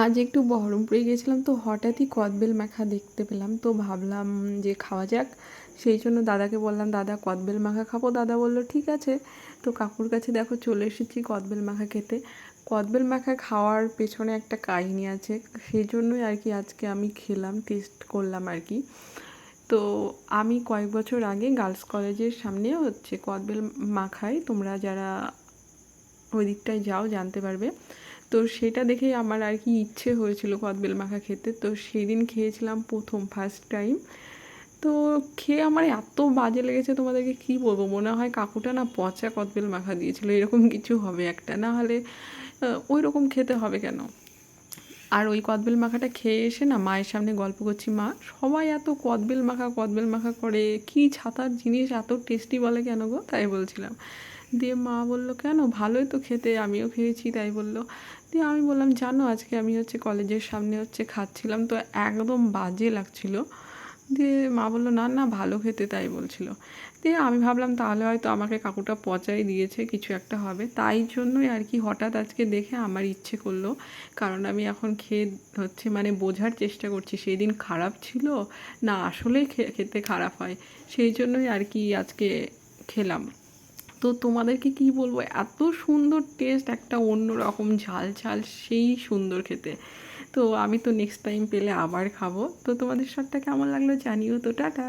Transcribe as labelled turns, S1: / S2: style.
S1: আজ একটু বহরমপুরে গিয়েছিলাম তো হঠাৎই কদবেল মাখা দেখতে পেলাম। তো ভাবলাম যে খাওয়া যাক। সেই জন্য দাদাকে বললাম, দাদা, কদবেল মাখা খাব? দাদা বলল, ঠিক আছে। তো কাকুর কাছে দেখো চলে এসেছি কদবেল মাখা খেতে। কদবেল মাখা খাওয়ার পেছনে একটা কাহিনী আছে। সেই জন্যই আর কি আজকে আমি খেলাম, টেস্ট করলাম আর কি। তো আমি কয়েক বছর আগে গার্লস কলেজের সামনে হচ্ছে কদবেল মাখাই তোমরা যারা ওই দিকটায় যাও, জানতে পারবে। তো সেটা দেখেই আমার আর কি ইচ্ছে হয়েছিল কদবেল মাখা খেতে। তো সেদিন খেয়েছিলাম প্রথম ফার্স্ট টাইম তো খেয়ে আমার এত বাজে লেগেছে, তোমাদেরকে কি বলব? মনে হয় কাকুটা না পচা কদবেল মাখা দিয়েছিল, এরকম কিছু হবে একটা। না হলে ওই রকম খেতে হবে কেন? আর ওই কদবেল মাখাটা খেয়ে এসে না মায়ের সামনে গল্প করছি, মা, সবাই এত কদবেল মাখা কদবেল মাখা করে, কি ছাতার জিনিস এত টেস্টি বলে কেন গো? তাই বলছিলাম। দিয়ে মা বলল, কেন? ভালোই তো খেতে, আমিও খেয়েছি। তাই বলল। দিয়ে আমি বললাম, জানো, আজকে আমি হচ্ছে কলেজের সামনে হচ্ছে খাচ্ছিলাম। তো একদম বাজে লাগছিল। দিয়ে মা বলল, না না, ভালো খেতে তাই বলছিল। দিয়ে আমি ভাবলাম, তাহলে হয়তো আমাকে কাকুটা পচাই দিয়েছে, কিছু একটা হবে। তাই জন্যই আর কি হঠাৎ আজকে দেখে আমার ইচ্ছে করল, কারণ আমি এখন খেয়ে হচ্ছে মানে বোঝার চেষ্টা করছি। সেই দিন খারাপ ছিল, না আসলেই খেতে খারাপ হয়। সেই জন্যই আর কি আজকে খেলাম। তো তোমাদেরকে কি বলব? এত সুন্দর টেস্ট একটা অন্য রকম ঝাল ঝাল সেই সুন্দর খেতে। তো আমি তো নেক্সট টাইম পেলে আবার খাব। তো তোমাদের শটটা কেমন লাগল জানিও তো, টাটা!